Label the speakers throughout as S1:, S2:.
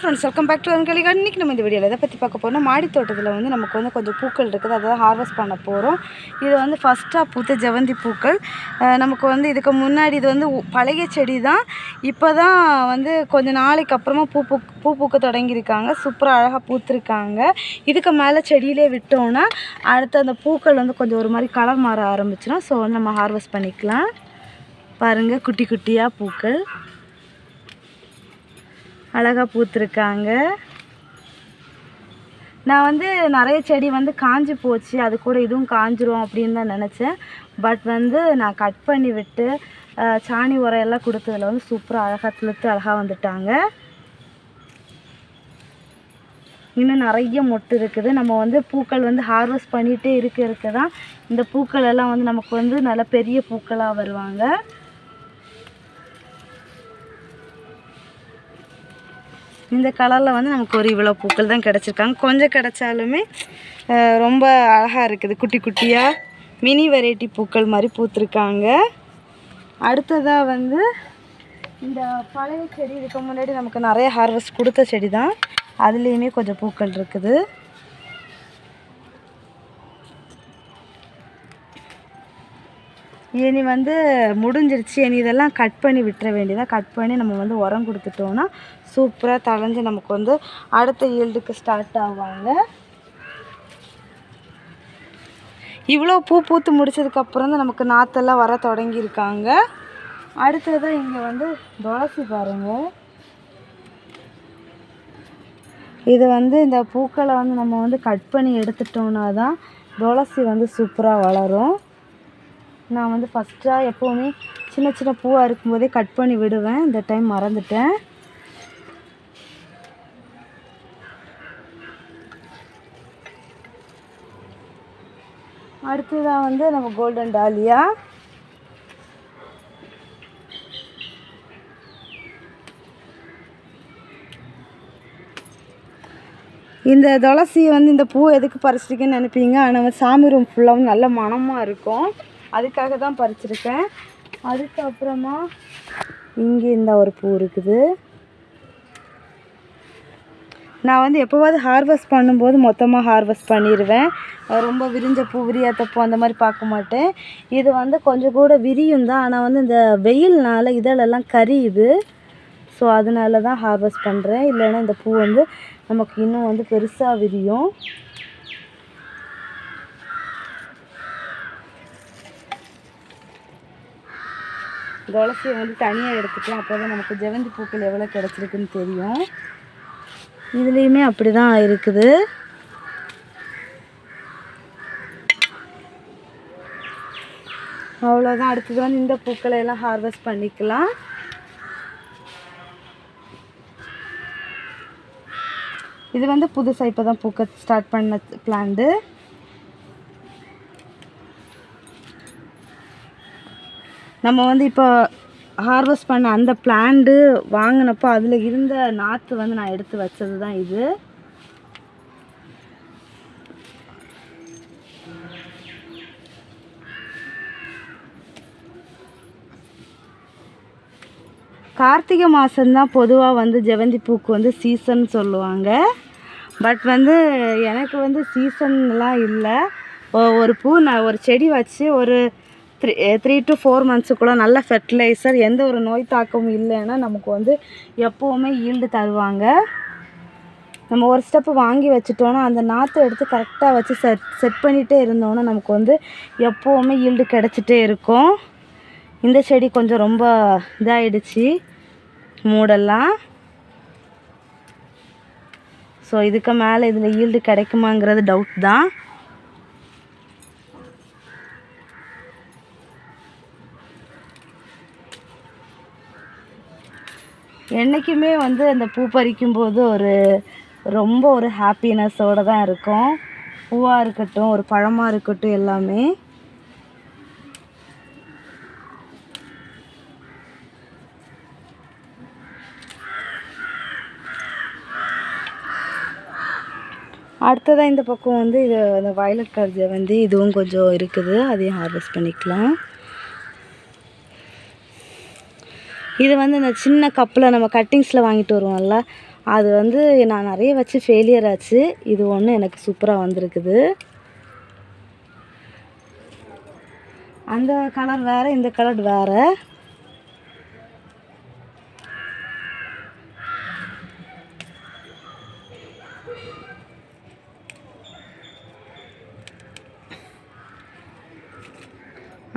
S1: Friends welcome back to அன்கலிகா இன்றைக்கி நம்ம இந்த வீடியோவில் எதை பற்றி பார்க்க போனால் மாடி தோட்டத்தில் வந்து நமக்கு வந்து கொஞ்சம் பூக்கள் இருக்குது. அதை ஹார்வெஸ்ட் பண்ண போகிறோம் இது வந்து ஃபஸ்ட்டாக பூத்த ஜெவந்தி பூக்கள். நமக்கு வந்து இதுக்கு முன்னாடி இது வந்து பழைய செடி தான் இப்போ தான் வந்து கொஞ்சம் நாளைக்கு அப்புறமா பூ பூ பூ பூக்க தொடங்கியிருக்காங்க. சூப்பராக அழகாக பூத்துருக்காங்க. இதுக்கு மேலே செடியிலே விட்டோன்னா அடுத்து அந்த பூக்கள் வந்து கொஞ்சம் ஒரு மாதிரி கலர் மாற ஆரம்பிச்சிடும் ஸோ வந்து நம்ம ஹார்வெஸ்ட் பண்ணிக்கலாம். பாருங்கள் குட்டி குட்டியாக பூக்கள். அழகாக பூத்துருக்காங்க. நான் வந்து நிறைய செடி வந்து காஞ்சி போச்சு. அது கூட இதுவும் காஞ்சிரும் அப்படின்னு தான் நினச்சேன். பட் வந்து நான் கட் பண்ணி விட்டு சாணி உரம் எல்லாம் கொடுத்ததுல வந்து சூப்பராக அழகாக துளுத்து அழகாக வந்துட்டாங்க. இன்னும் நிறைய மொட்டு இருக்குது. நம்ம வந்து பூக்கள் வந்து ஹார்வெஸ்ட் பண்ணிகிட்டே இருக்க இருக்க தான் இந்த பூக்கள் எல்லாம் வந்து நமக்கு வந்து நல்ல பெரிய பூக்களாக வருவாங்க. இந்த கலரில் வந்து நமக்கு ஒரு இவ்வளோ பூக்கள் தான் கிடச்சிருக்காங்க. கொஞ்சம் கிடச்சாலுமே ரொம்ப அழகாக இருக்குது. குட்டி குட்டியாக மினி வெரைட்டி பூக்கள் மாதிரி பூத்துருக்காங்க. அடுத்ததாக வந்து இந்த பழைய செடி இதுக்கு முன்னாடி நமக்கு நிறைய ஹார்வெஸ்ட் கொடுத்த செடி தான் அதுலேயுமே கொஞ்சம் பூக்கள் இருக்குது. இனி வந்து முடிஞ்சிருச்சு. இனி இதெல்லாம் கட் பண்ணி விட்டுற வேண்டியதாக கட் பண்ணி நம்ம வந்து உரம் கொடுத்துட்டோன்னா சூப்பராக தளைஞ்சு நமக்கு வந்து அடுத்த ஈல்டுக்கு ஸ்டார்ட் ஆவாங்க. இவ்வளோ பூ பூத்து முடிச்சதுக்கப்புறம் தான் நமக்கு நாற்றெல்லாம் வர தொடங்கியிருக்காங்க. அடுத்ததான் இங்கே வந்து துளசி பாருங்கள் இது வந்து இந்த பூக்களை வந்து நம்ம வந்து கட் பண்ணி எடுத்துட்டோம்னா தான் துளசி வந்து சூப்பராக வளரும். நான் வந்து ஃபஸ்ட்டாக எப்போவுமே சின்ன சின்ன பூவாக இருக்கும்போதே கட் பண்ணி விடுவேன். இந்த டைம் மறந்துட்டேன். அடுத்ததாக வந்து நம்ம கோல்டன் டாலியா இந்த துளசி வந்து இந்த பூ எதுக்கு பறிச்சிருக்கேன்னு நினைப்பீங்க? ஆனால் வந்து சாமி ரூம் ஃபுல்லாகவும் நல்ல மணமாக இருக்கும். அதுக்காக தான் பறிச்சிருக்கேன். அதுக்கப்புறமா இங்கே இந்த ஒரு பூ இருக்குது. நான் வந்து எப்போவாவது ஹார்வெஸ்ட் பண்ணும்போது மொத்தமாக ஹார்வெஸ்ட் பண்ணிடுவேன் ரொம்ப விரிஞ்ச பூ விரியாத பூ அந்த மாதிரி பார்க்க மாட்டேன். இது வந்து கொஞ்சம் கூட விரியும் தான். ஆனால் வந்து இந்த வெயில்னால இதழெல்லாம் கரியுது. ஸோ அதனால தான் ஹார்வெஸ்ட் பண்ணுறேன் இல்லைன்னா இந்த பூ வந்து நமக்கு இன்னும் வந்து பெருசாக விரியும். துளசியை வந்து தனியாக எடுத்துக்கலாம் அப்போ தான் நமக்கு ஜெவந்தி பூக்கள் எவ்வளோ கிடச்சிருக்குன்னு தெரியும். இதுலேயுமே அப்படி தான் இருக்குது. அவ்வளோதான் அடுத்தது வந்து இந்த பூக்களை எல்லாம் ஹார்வெஸ்ட் பண்ணிக்கலாம். இது வந்து புதுசாக இப்போ தான் பூக்க ஸ்டார்ட் பண்ண பிளான்டு நம்ம வந்து இப்போ ஹார்வெஸ்ட் பண்ண அந்த பிளான்டு வாங்கினப்போ அதில் இருந்த நாற்று வந்து நான் எடுத்து வச்சது தான் இது. கார்த்திகை மாதம்தான் பொதுவாக வந்து ஜெவந்தி பூக்கு வந்து சீசன் சொல்லுவாங்க. பட் வந்து எனக்கு வந்து சீசன்லாம் இல்லை. ஒரு பூ நான் ஒரு செடி வச்சு ஒரு த்ரீ த்ரீ டு ஃபோர் மந்த்ஸுக்குள்ளே நல்ல ஃபெர்டிலைசர் எந்த ஒரு நோய் தாக்கமும் இல்லைன்னா நமக்கு வந்து எப்போவுமே ஈல்டு தருவாங்க. நம்ம ஒரு ஸ்டெப்பு வாங்கி வச்சுட்டோன்னா அந்த நாற்றை எடுத்து கரெக்டாக வச்சு செட் செட் பண்ணிகிட்டே இருந்தோன்னா நமக்கு வந்து எப்போவுமே ஈல்டு கிடச்சிட்டே இருக்கும். இந்த செடி கொஞ்சம் ரொம்ப இதாகிடுச்சு மூடெல்லாம். ஸோ இதுக்கு மேலே இதில் ஈல்டு கிடைக்குமாங்கிறது டவுட் தான். என்றைக்குமே வந்து அந்த பூ பறிக்கும்போது ஒரு ரொம்ப ஒரு ஹாப்பினஸோடு தான் இருக்கும். பூவாக இருக்கட்டும் ஒரு பழமாக இருக்கட்டும் எல்லாமே. அடுத்ததாக இந்த பக்கம் வந்து இது அந்த வயலட் கலர் வந்து இதுவும் கொஞ்சம் இருக்குது. அதையும் ஹார்வெஸ்ட் பண்ணிக்கலாம். இது வந்து இந்த சின்ன கப்பில் நம்ம கட்டிங்ஸில் வாங்கிட்டு வருவோம்ல அது வந்து நான் நிறைய வச்சு ஃபெயிலியர் ஆச்சு. இது ஒன்று எனக்கு சூப்பராக வந்திருக்குது. அந்த கலர் வேறு இந்த கலர் வேறு.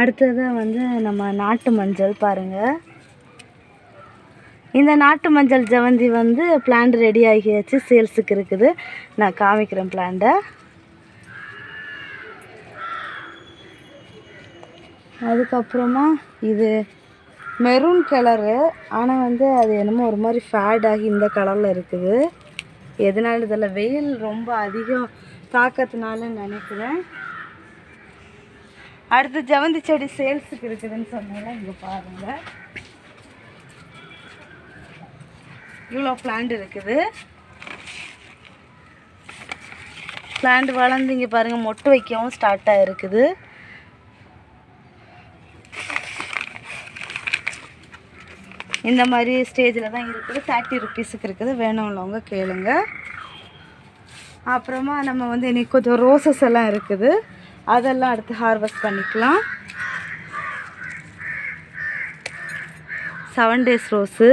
S1: அடுத்தது வந்து நம்ம நாட்டு மஞ்சள் பாருங்கள் இந்த நாட்டு மஞ்சள் ஜவந்தி வந்து பிளான்ட் ரெடி ஆகியாச்சு. சேல்ஸுக்கு இருக்குது. நான் காமிக்கிறேன் பிளான்ட்டை அதுக்கப்புறமா இது மெரூன் கலரு ஆனால் வந்து அது என்னமோ ஒரு மாதிரி ஃபேட் ஆகி இந்த கலரில் இருக்குது. எதனால இதில் வெயில் ரொம்ப அதிகம் தாக்கத்தினால நினைக்கிறேன். அடுத்து ஜவந்தி செடி சேல்ஸுக்கு இருக்குதுன்னு சொன்னால இங்கே பாருங்கள் இவ்வளோ பிளான்ட் இருக்குது. பிளான்ட் வளர்ந்து இங்கே பாருங்கள் மொட்டு வைக்கவும் ஸ்டார்ட் ஆகிருக்குது இந்த மாதிரி ஸ்டேஜில் தான் இருக்குது. தேர்ட்டி ருப்பீஸுக்கு இருக்குது. வேணும்லவங்க கேளுங்க. அப்புறமா நம்ம வந்து இன்னைக்கு கொஞ்சம் ரோசஸ் எல்லாம் இருக்குது. அதெல்லாம் அடுத்து ஹார்வெஸ்ட் பண்ணிக்கலாம். செவன் டேஸ் ரோஸு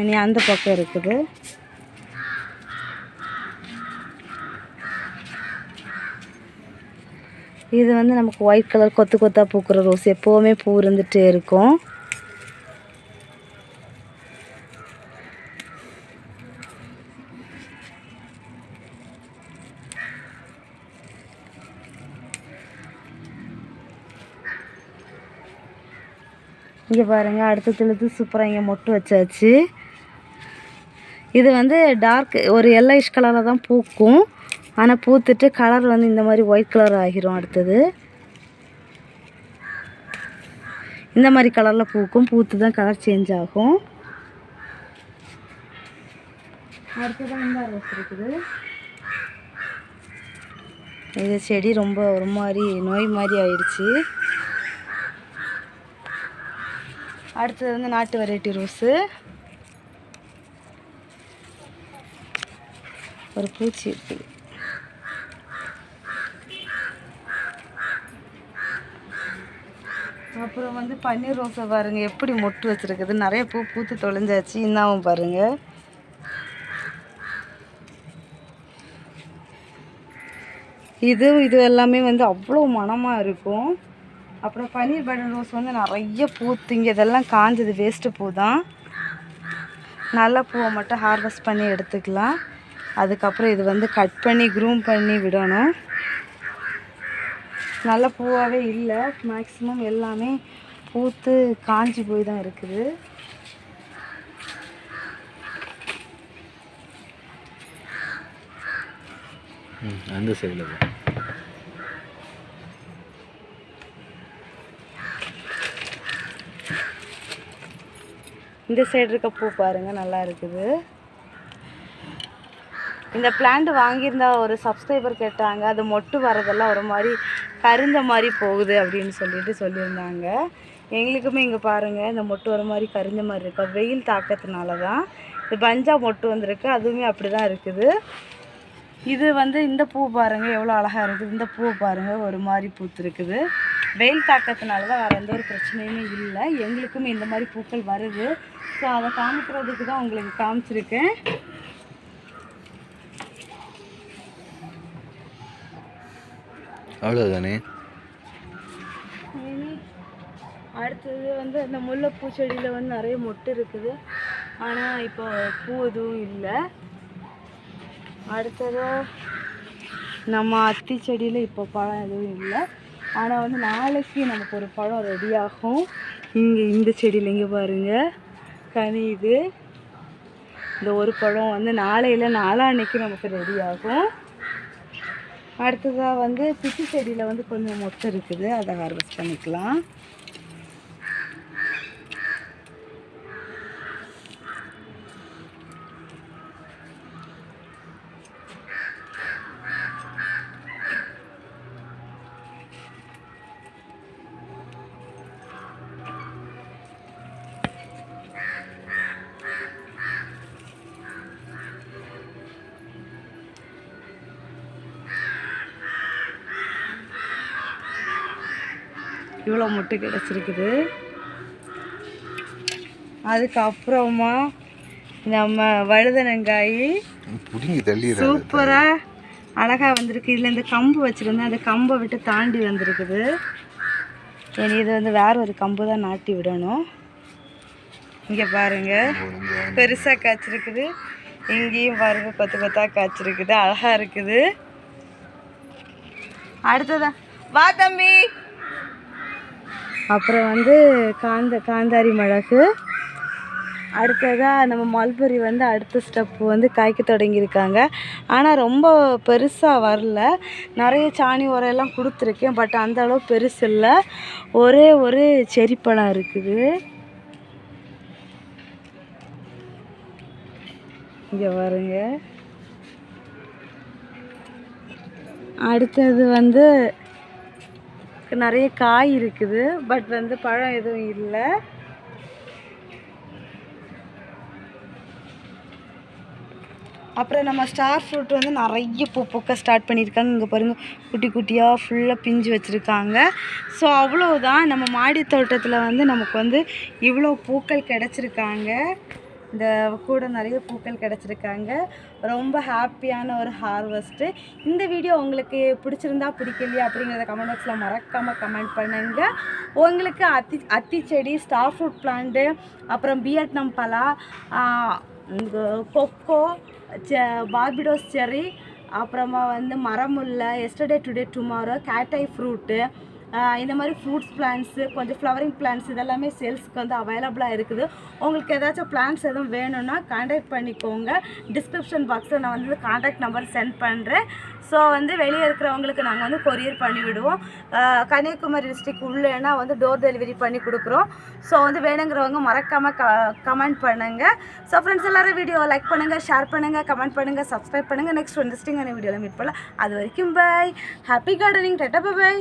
S1: இனி அந்த பக்கம் இருக்குது. இது வந்து நமக்கு ஒயிட் கலர் கொத்து கொத்தாக பூக்கிற ரோஸ் எப்போவுமே பூ இருந்துகிட்டே இருக்கும். இங்கே பாருங்கள் அடுத்த திழுத்து சூப்பராக இங்கே மொட்டு வச்சாச்சு. இது வந்து டார்க் ஒரு எல்லோயிஷ் கலரில் தான் பூக்கும். ஆனால் பூத்துட்டு கலர் வந்து இந்த மாதிரி ஒயிட் கலர் ஆகிரும் அடுத்தது. இந்த மாதிரி கலரில் பூக்கும். பூத்து தான் கலர் சேஞ்ச் ஆகும். அடுத்ததான் இந்த ரோஸ் இருக்குது. இது செடி ரொம்ப ஒரு மாதிரி நோய் மாதிரி ஆயிடுச்சு. அடுத்தது வந்து நாட்டு வெரைட்டி ரோஸு. ஒரு பூச்சி இருக்குது அப்புறம் வந்து பன்னீர் ரோஸை பாருங்கள் எப்படி மொட்டு வச்சிருக்குது. நிறைய பூ பூத்து தொலைஞ்சாச்சு. இன்னாவும் பாருங்கள் இது இது எல்லாமே வந்து அவ்வளோ மணமாக இருக்கும். அப்புறம் பன்னீர் பட்டன் ரோஸ் வந்து நிறைய பூத்துங்க இதெல்லாம் காஞ்சது வேஸ்ட்டு பூ தான். நல்ல பூவை மட்டும் ஹார்வெஸ்ட் பண்ணி எடுத்துக்கலாம். அதுக்கப்புறம் இது வந்து கட் பண்ணி க்ரூம் பண்ணி விடணும். நல்ல பூவாகவே இல்லை. மேக்ஸிமம் எல்லாமே பூத்து காஞ்சி போய் தான் இருக்குது.
S2: அந்த சைடில்
S1: இந்த சைடு இருக்க பூ பாருங்க நல்லா இருக்குது. இந்த பிளான்ட் வாங்கியிருந்தா ஒரு சப்ஸ்கிரைபர் கேட்டாங்க அது மொட்டு வரதெல்லாம் ஒரு மாதிரி கருந்த மாதிரி போகுது அப்படின்னு சொல்லிட்டு சொல்லியிருந்தாங்க. எங்களுக்குமே இங்கே பாருங்கள் இந்த மொட்டு வர மாதிரி கரிஞ்ச மாதிரி இருக்கும் வெயில் தாக்கத்தினால தான் இது பஞ்சா மொட்டு வந்திருக்கு அதுவுமே அப்படி தான் இருக்குது. இது வந்து இந்த பூ பாருங்கள் எவ்வளோ அழகாக இருக்குது. இந்த பூ பாருங்கள் ஒரு மாதிரி பூத்துருக்குது. வெயில் தாக்கத்தினால தான் வேறு எந்த ஒரு பிரச்சனையுமே இல்லை. எங்களுக்குமே இந்த மாதிரி பூக்கள் வருது. ஸோ அதை காமிக்கிறதுக்கு தான் உங்களுக்கு காமிச்சிருக்கேன்.
S2: அவ்வளோதானே
S1: அடுத்தது வந்து அந்த முல்லைப்பூ செடியில் வந்து நிறைய மொட்டு இருக்குது. ஆனால் இப்போ பூ எதுவும் இல்லை. அடுத்தது நம்ம அத்தி செடியில் இப்போ பழம் எதுவும் இல்லை. ஆனால் வந்து நாளைக்கு நமக்கு ஒரு பழம் ரெடியாகும் இங்கே இந்த செடியில் இங்கே பாருங்கள் கனி இது. இந்த ஒரு பழம் வந்து நாளையில் நாளான்னைக்கு நமக்கு ரெடியாகும் அடுத்ததாக வந்து பிச்சி செடியில் வந்து கொஞ்சம் மொட்டை இருக்குது. அதை ஹார்வெஸ்ட் பண்ணிக்கலாம். இவ்வளோ முட்டை கிடச்சிருக்குது. அதுக்கப்புறமா நம்ம வழுதனங்காய் சூப்பராக அழகாக வந்திருக்கு. இதில் இந்த கம்பு வச்சுருந்தேன் அந்த கம்பை விட்டு தாண்டி வந்திருக்குது. இனி இது வந்து வேற ஒரு கம்பு தான் நாட்டி விடணும். இங்கே பாருங்க. பெருசாக காய்ச்சிருக்குது. இங்கேயும் பாருங்க கொத்து கொத்தா காய்ச்சிருக்குது. அழகாக இருக்குது. அடுத்ததா. வா தம்பி. அப்புறம் வந்து காந்த காந்தாரி மிளகு. அடுத்ததாக நம்ம மல்பெரி வந்து அடுத்த ஸ்டெப்பு வந்து காய்க்க தொடங்கியிருக்காங்க. ஆனால் ரொம்ப பெருசாக வரல. நிறைய சாணி உரையெல்லாம் கொடுத்துருக்கேன். பட் அந்த அளவு பெருசு இல்லை. ஒரே ஒரு செரி பழம் இருக்குது. இங்கே பாருங்க. அடுத்தது வந்து நிறைய காய் இருக்குது பட் வந்து பழம் எதுவும் இல்லை. அப்புறம் நம்ம ஸ்டார் ஃப்ரூட் வந்து நிறைய பூ பூக்க ஸ்டார்ட் பண்ணியிருக்காங்க. இங்கே பாருங்கள் குட்டி குட்டியாக ஃபுல்லாக பிஞ்சு வச்சுருக்காங்க. ஸோ அவ்வளோதான் நம்ம மாடி தோட்டத்தில் வந்து நமக்கு வந்து இவ்வளோ பூக்கள் கிடச்சிருக்காங்க. இந்த கூட நிறைய பூக்கள் கிடச்சிருக்காங்க. ரொம்ப ஹாப்பியான ஒரு ஹார்வெஸ்ட்டு இந்த வீடியோ உங்களுக்கு பிடிச்சிருந்தா பிடிக்கலையா அப்படிங்கிறத கமெண்ட் பாக்ஸில் மறக்காமல் கமெண்ட் பண்ணுங்கள் உங்களுக்கு அத்தி அத்தி செடி ஸ்டார் ஃப்ரூட் பிளான்ட்டு அப்புறம் பியட்னம் பலா இந்த கொக்கோ செ பார்பிடோஸ் செரி அப்புறமா வந்து மரமுல்லை எஸ்டர்டே டுடே டுமாரோ கேட்டை ஃப்ரூட்டு இந்த மாதிரி ஃப்ரூட்ஸ் பிளான்ட்ஸு கொஞ்சம் ஃப்ளவரிங் பிளான்ட்ஸ் இதெல்லாமே சேல்ஸ்க்கு வந்து அவைலபிளாக இருக்குது. உங்களுக்கு ஏதாச்சும் பிளான்ஸ் எதுவும் வேணும்னா காண்டாக்ட் பண்ணிக்கோங்க. டிஸ்கிரிப்ஷன் பாக்ஸில் நான் வந்து காண்டாக்ட் நம்பர் சென்ட் பண்ணுறேன் ஸோ வந்து வெளியே இருக்கிறவங்களுக்கு நாங்கள் வந்து கொரியர் பண்ணிவிடுவோம். கன்னியாகுமரி டிஸ்ட்ரிக் உள்ளேனா வந்து டோர் டெலிவரி பண்ணி கொடுக்குறோம். ஸோ வந்து வேணுங்கிறவங்க மறக்காமல் க கமெண்ட் பண்ணுங்கள் ஸோ ஃப்ரெண்ட்ஸ் எல்லோரும் வீடியோவை லைக் பண்ணுங்கள் ஷேர் பண்ணுங்கள் கமெண்ட் பண்ணுங்கள் சப்ஸ்கிரைப் பண்ணுங்கள் நெக்ஸ்ட் இன்ட்ரெஸ்டிங்கான வீடியோவில் மீட் பண்ணலாம். அது வரைக்கும் bye happy gardening tata bye